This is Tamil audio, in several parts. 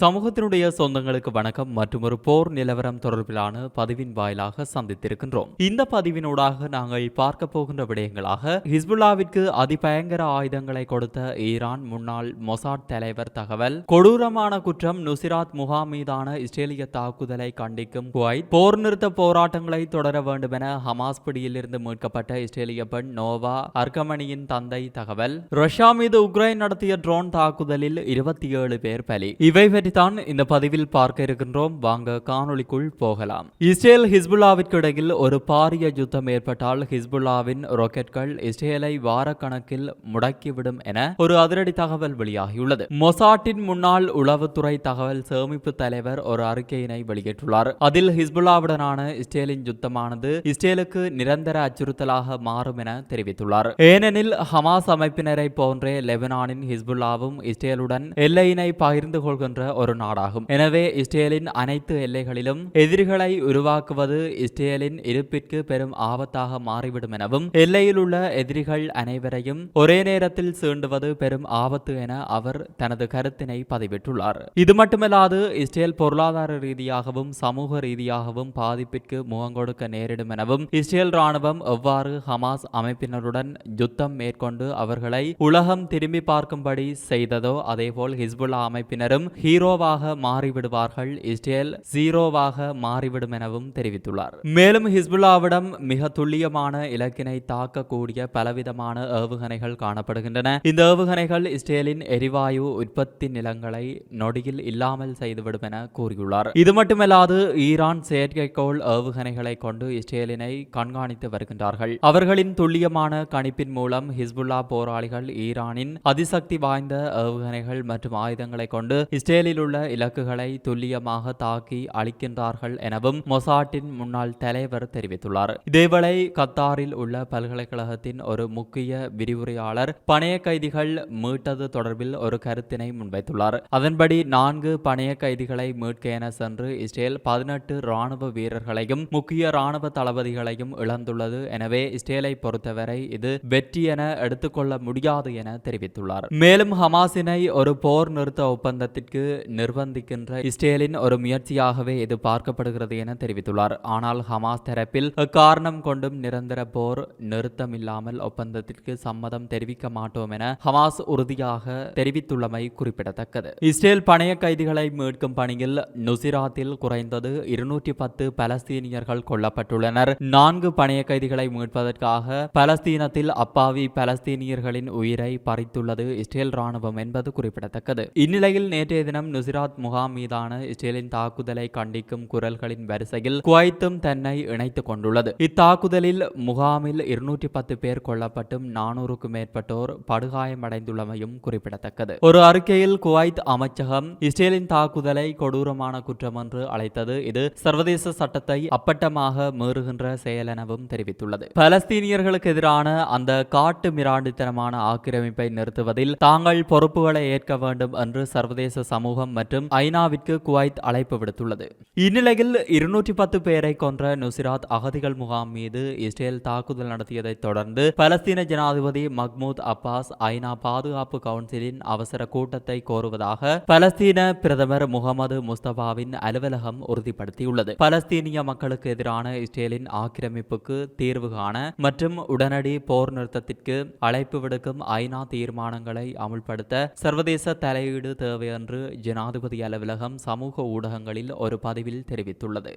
சமூகத்தினுடைய சொந்தங்களுக்கு வணக்கம் மற்றும் ஒரு போர் நிலவரம் தொடர்பிலான பதிவின் வாயிலாக சந்தித்திருக்கின்றோம். இந்த பதிவினூடாக நாங்கள் பார்க்க போகின்ற விடயங்களாக ஹிஸ்புல்லாவிற்கு அதிபயங்கர ஆயுதங்களை கொடுத்த ஈரான் முன்னாள் மொசாட் தலைவர் தகவல் கொடூரமான குற்றம் நுசிராத் முகாம் மீதான இஸ்ரேலிய தாக்குதலை கண்டிக்கும் குவைத் போர் நிறுத்த போராட்டங்களை தொடர வேண்டும் என ஹமாஸ் பிடியிலிருந்து மீட்கப்பட்ட இஸ்ரேலிய பெண் நோவா அர்கமணியின் தந்தை தகவல் ரஷ்யா மீது உக்ரைன் நடத்திய ட்ரோன் தாக்குதலில் இருபத்தி ஏழு பேர் பலி. இவை பற்றித்தான் இந்த பதிவில் பார்க்க இருக்கின்றோம். வாங்க காணொளிக்குள் போகலாம். இஸ்ரேல் ஹிஸ்புல்லாவிற்கு இடையில் ஒரு பாரிய யுத்தம் ஏற்பட்டால் ஹிஸ்புல்லாவின் ராக்கெட்கள் இஸ்ரேலை வாரக்கணக்கில் முடக்கிவிடும் என ஒரு அதிரடி தகவல் வெளியாகியுள்ளது. மொசாட்டின் முன்னாள் உளவுத்துறை தகவல் சேமிப்பு தலைவர் ஒரு அறிக்கையினை வெளியிட்டுள்ளார். அதில் ஹிஸ்புல்லாவுடனான இஸ்ரேலின் யுத்தமானது இஸ்ரேலுக்கு நிரந்தர அச்சுறுத்தலாக மாறும் என தெரிவித்துள்ளார். ஏனெனில் ஹமாஸ் அமைப்பினரை போன்றே லெபனானின் ஹிஸ்புல்லாவும் இஸ்ரேலுடன் எல்லையினை பகிர்ந்து கொள்கின்ற ஒரு நாடாகும். எனவே இஸ்ரேலின் அனைத்து எல்லைகளிலும் எதிரிகளை உருவாக்குவது இஸ்ரேலின் இருப்பிற்கு பெரும் ஆபத்தாக மாறிவிடும் எனவும் எல்லையில் உள்ள எதிரிகள் அனைவரையும் ஒரே நேரத்தில் சீண்டுவது பெரும் ஆபத்து என அவர் தனது கருத்தினை பதிவிட்டுள்ளார். இது மட்டுமல்லாது இஸ்ரேல் பொருளாதார ரீதியாகவும் சமூக ரீதியாகவும் பாதிப்பிற்கு முகங்கொடுக்க நேரிடும் எனவும் இஸ்ரேல் ராணுவம் எவ்வாறு ஹமாஸ் அமைப்பினருடன் யுத்தம் மேற்கொண்டு அவர்களை உலகம் திரும்பி பார்க்கும்படி செய்ததோ அதேபோல் ஹிஸ்புல்லா அமைப்பினரும் ஹீரோவாக மாறிவிடுவார்கள். இஸ்ரேல் ஜீரோவாக மாறிவிடும் எனவும் தெரிவித்துள்ளார். மேலும் ஹிஸ்புல்லாவிடம் மிக துல்லியமான இலக்கினை தாக்கக்கூடிய பலவிதமான ஏவுகணைகள் காணப்படுகின்றன. இந்த ஏவுகணைகள் இஸ்ரேலின் எரிவாயு உற்பத்தி நிலங்களை நொடியில் இல்லாமல் செய்துவிடும் என கூறியுள்ளார். இது மட்டுமல்லாது ஈரான் செயற்கைக்கோள் ஏவுகணைகளை கொண்டு இஸ்ரேலினை கண்காணித்து வருகின்றார்கள். அவர்களின் துல்லியமான கணிப்பின் மூலம் ஹிஸ்புல்லா போராளிகள் ஈரானின் அதிசக்தி வாய்ந்த ஏவுகணைகள் மற்றும் ஆயுதங்களை கொண்டு இஸ்ரேலில் உள்ள இலக்குகளை துல்லியமாக தாக்கி அளிக்கின்றார்கள் எனவும் மொசாட்டின் முன்னாள் தலைவர் தெரிவித்துள்ளார். இதேவேளை கத்தாரில் உள்ள பல்கலைக்கழகத்தின் ஒரு முக்கிய விரிவுரையாளர் பணைய கைதிகள் மீட்டது தொடர்பில் ஒரு கருத்தினை முன்வைத்துள்ளார். அதன்படி நான்கு பணைய கைதிகளை மீட்க என சென்று இஸ்ரேல் பதினெட்டு ராணுவ வீரர்களையும் முக்கிய ராணுவ தளபதிகளையும் இழந்துள்ளது. எனவே இஸ்ரேலை பொறுத்தவரை இது வெற்றி என எடுத்துக்கொள்ள முடியாது என தெரிவித்துள்ளார். மேலும் ஹமாஸினை ஒரு போர் நிறுத்த ஒப்பந்தத்திற்கு நிர்பந்திக்கின்ற இஸ்ரேலின் ஒரு முயற்சியாகவே இது பார்க்கப்படுகிறது என தெரிவித்துள்ளார். ஆனால் ஹமாஸ் தரப்பில் காரணம் கொண்டும் நிரந்தர போர் நிறுத்தம் இல்லாமல் ஒப்பந்தத்திற்கு சம்மதம் தெரிவிக்க மாட்டோம் என ஹமாஸ் உறுதியாக தெரிவித்துள்ளமை குறிப்பிடத்தக்கது. இஸ்ரேல் பணைய கைதிகளை மீட்கும் பணியில் நுசிராத்தில் குறைந்தது இருநூற்றி பத்து பலஸ்தீனியர்கள் கொல்லப்பட்டுள்ளனர். நான்கு பணைய கைதிகளை மீட்பதற்காக பலஸ்தீனத்தில் அப்பாவி பலஸ்தீனியர்களின் உயிரை பறித்துள்ளது இஸ்ரேல் ராணுவம் என்பது குறிப்பிடத்தக்கது. இந்நிலையில் நேற்றைய தினம் நுசிராத் முகாம் மீதான இஸ்ரேலின் தாக்குதலை கண்டிக்கும் குரல்களின் வரிசையில் குவைத்தும் தன்னை இணைத்துக் கொண்டுள்ளது. இத்தாக்குதலில் முகாமில் இருநூற்றி பத்து பேர் கொல்லப்பட்டும் நானூறுக்கும் மேற்பட்டோர் படுகாயமடைந்துள்ளமையும் குறிப்பிடத்தக்கது. ஒரு அறிக்கையில் குவைத் அமைச்சகம் இஸ்ரேலின் தாக்குதலை கொடூரமான குற்றம் என்று அழைத்தது. இது சர்வதேச சட்டத்தை அப்பட்டமாக மீறுகின்ற செயல் எனவும் தெரிவித்துள்ளது. பலஸ்தீனியர்களுக்கு எதிரான அந்த காட்டு மிராண்டித்தனமான ஆக்கிரமிப்பை நிறுத்துவதில் தாங்கள் பொறுப்புகளை ஏற்க வேண்டும் என்று சர்வதேச சமூகம் மற்றும் ஐநாவிற்கு குவைத் அழைப்பு விடுத்துள்ளது. இந்நிலையில் இருநூற்றி பத்து பேரை கொன்ற நுசிராத் அகதிகள் முகாம் மீது இஸ்ரேல் தாக்குதல் நடத்தியதைத் தொடர்ந்து பலஸ்தீன ஜனாதிபதி மஹ்மூத் அப்பாஸ் ஐநா பாதுகாப்பு கவுன்சிலின் அவசர கூட்டத்தை கோருவதாக பலஸ்தீன பிரதமர் முகமது முஸ்தபாவின் அலுவலகம் உறுதிப்படுத்தியுள்ளது. பலஸ்தீனிய மக்களுக்கு எதிரான இஸ்ரேலின் ஆக்கிரமிப்புக்கு தீர்வு காண மற்றும் உடனடி போர் நிறுத்தத்திற்கு அழைப்பு விடுக்கும் ஐநா தீர்மானங்களை அமுல்படுத்த சர்வதேச தலையீடு தேவை என்று ஜனாதிபதி அலுவலகம் சமூக ஊடகங்களில் ஒரு பதிவில் தெரிவித்துள்ளது.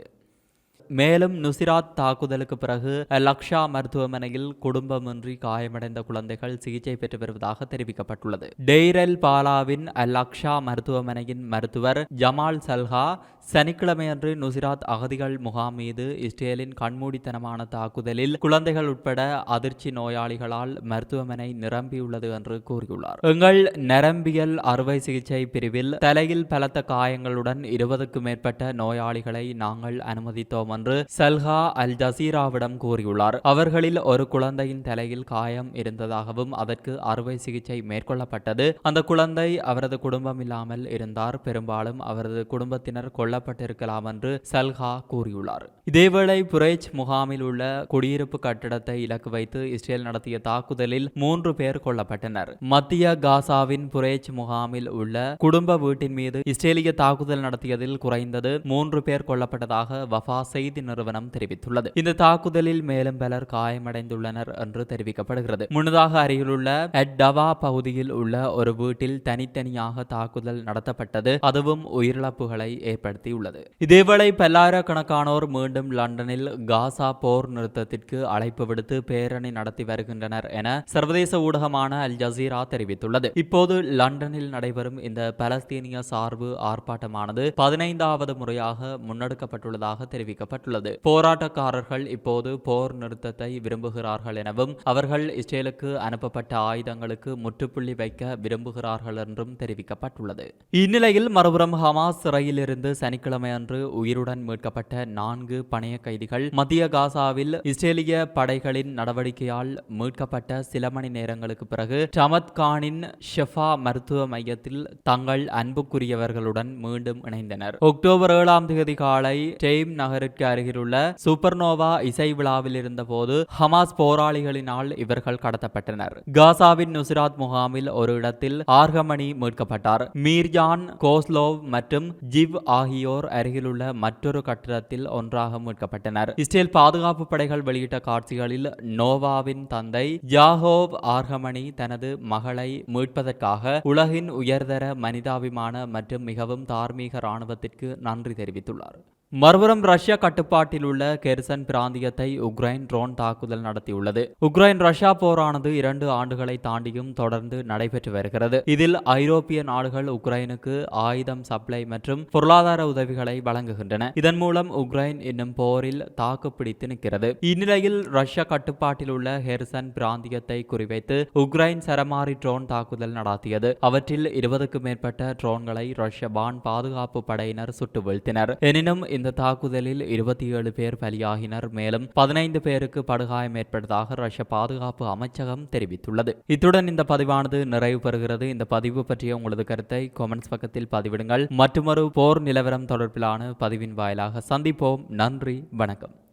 மேலும் நுசிராத் தாக்குதலுக்கு பிறகு லக்ஷா மருத்துவமனையில் குடும்பமின்றி காயமடைந்த குழந்தைகள் சிகிச்சை பெற்று வருவதாக தெரிவிக்கப்பட்டுள்ளது. டெய்ரல் பாலாவின் லக்ஷா மருத்துவமனையின் மருத்துவர் ஜமால் சல்ஹா சனிக்கிழமையன்று நுசிராத் அகதிகள் முகாம் மீது இஸ்ரேலின் கண்மூடித்தனமான தாக்குதலில் குழந்தைகள் உட்பட அதிர்ச்சி நோயாளிகளால் மருத்துவமனை நிரம்பியுள்ளது என்று கூறியுள்ளார். எங்கள் நரம்பியல் அறுவை சிகிச்சை பிரிவில் தலையில் பலத்த காயங்களுடன் இருபதுக்கும் மேற்பட்ட நோயாளிகளை நாங்கள் அனுமதித்தோம் என்று சல்ஹா அல் ஜசீராவிடம் கூறியுள்ளார். அவர்களில் ஒரு குழந்தையின் தலையில் காயம் இருந்ததாகவும் அதற்கு அறுவை சிகிச்சை மேற்கொள்ளப்பட்டது. அந்த குழந்தை அவரது குடும்பம் இல்லாமல் இருந்தார். பெரும்பாலும் அவரது குடும்பத்தினர் கொல்லப்பட்டிருக்கலாம் என்று சல்ஹா கூறியுள்ளார். இதேவேளை புரேஜ் முகாமில் உள்ள குடியிருப்பு கட்டடத்தை இலக்கு வைத்து இஸ்ரேல் நடத்திய தாக்குதலில் மூன்று பேர் கொல்லப்பட்டனர். மத்திய காசாவின் புரேஜ் முகாமில் உள்ள குடும்ப வீட்டின் மீது இஸ்ரேலிய தாக்குதல் நடத்தியதில் குறைந்தது மூன்று பேர் கொல்லப்பட்டதாக வஃபா செய்தி செய்தி நிறுவனம் தெரிவித்துள்ளது. இந்த தாக்குதலில் மேலும் பலர் காயமடைந்துள்ளனர் என்று தெரிவிக்கப்படுகிறது. முன்னதாக அருகிலுள்ள டவா பகுதியில் உள்ள ஒரு வீட்டில் தனித்தனியாக தாக்குதல் நடத்தப்பட்டது. அதுவும் உயிரிழப்புகளை ஏற்படுத்தியுள்ளது. இதேவேளை பல்லாயிரக்கணக்கானோர் மீண்டும் லண்டனில் காசா போர் நிறுத்தத்திற்கு அழைப்பு விடுத்து பேரணி நடத்தி வருகின்றனர் என சர்வதேச ஊடகமான அல் ஜசீரா தெரிவித்துள்ளது. இப்போது லண்டனில் நடைபெறும் இந்த பலஸ்தீனிய சார்பு ஆர்ப்பாட்டமானது பதினைந்தாவது முறையாக முன்னெடுக்கப்பட்டுள்ளதாக தெரிவிக்கப்பட்டது தெரிவிக்கப்பட்டுள்ளது போராட்டக்காரர்கள் இப்போது போர் நிறுத்தத்தை விரும்புகிறார்கள் எனவும் அவர்கள் இஸ்ரேலுக்கு அனுப்பப்பட்ட ஆயுதங்களுக்கு முற்றுப்புள்ளி வைக்க விரும்புகிறார்கள் என்றும் தெரிவிக்கப்பட்டுள்ளது. இந்நிலையில் மறுபுறம் ஹமாஸ் சிறையில் இருந்து சனிக்கிழமை அன்று உயிருடன் மீட்கப்பட்ட நான்கு பணைய கைதிகள் மத்திய காசாவில் இஸ்ரேலிய படைகளின் நடவடிக்கையால் மீட்கப்பட்ட சில மணி நேரங்களுக்கு பிறகு டமத்கானின் ஷெஃபா மருத்துவ மையத்தில் தங்கள் அன்புக்குரியவர்களுடன் மீண்டும் இணைந்தனர். அக்டோபர் ஏழாம் தேதி காலை டெய்ம் நகருக்கு அருகிலுள்ள சூப்பர்னோவா இசை விழாவில் இருந்தபோது ஹமாஸ் போராளிகளினால் இவர்கள் கடத்தப்பட்டனர். காசாவின் நுசராத் முகாமில் ஒரு இடத்தில் ஆர்கமணி மீட்கப்பட்டார். மீர்ஜான் கோஸ்லோவ் மற்றும் ஜிவ் ஆகியோர் அருகிலுள்ள மற்றொரு கட்டிடத்தில் ஒன்றாக மீட்கப்பட்டனர். இஸ்ரேல் பாதுகாப்பு படைகள் வெளியிட்ட காட்சிகளில் நோவாவின் தந்தை ஜாகோவ் ஆர்கமணி தனது மகளை மீட்பதற்காக உலகின் உயர்தர மனிதாபிமான மற்றும் மிகவும் தார்மீக இராணுவத்திற்கு நன்றி தெரிவித்துள்ளார். மறுபுறம் ரஷ்யா கட்டுப்பாட்டில் உள்ள கெர்சன் பிராந்தியத்தை உக்ரைன் ட்ரோன் தாக்குதல் நடத்தியுள்ளது. உக்ரைன் ரஷ்யா போரானது இரண்டு ஆண்டுகளை தாண்டியும் தொடர்ந்து நடைபெற்று வருகிறது. இதில் ஐரோப்பிய நாடுகள் உக்ரைனுக்கு ஆயுதம் சப்ளை மற்றும் பொருளாதார உதவிகளை வழங்குகின்றன. இதன் மூலம் உக்ரைன் இன்னும் போரில் தாக்கு பிடித்து நிற்கிறது. இந்நிலையில் ரஷ்யா கட்டுப்பாட்டில் உள்ள ஹெர்சன் பிராந்தியத்தை குறிவைத்து உக்ரைன் சரமாரி ட்ரோன் தாக்குதல் நடத்தியது. அவற்றில் இருபதுக்கும் மேற்பட்ட ட்ரோன்களை ரஷ்ய வான் பாதுகாப்பு படையினர் சுட்டு வீழ்த்தினர் எனினும் இந்த தாக்குதலில் இருபத்தி ஏழு பேர் பலியாகினர். மேலும் பதினைந்து பேருக்கு படுகாயம் ஏற்பட்டதாக ரஷ்ய பாதுகாப்பு அமைச்சகம் தெரிவித்துள்ளது. இத்துடன் இந்த பதிவானது நிறைவு பெறுகிறது. இந்த பதிவு பற்றிய உங்களது கருத்தை கொமெண்ட்ஸ் பக்கத்தில் பதிவிடுங்கள். மற்றொரு போர் நிலவரம் தொடர்பிலான பதிவின் வாயிலாக சந்திப்போம். நன்றி வணக்கம்.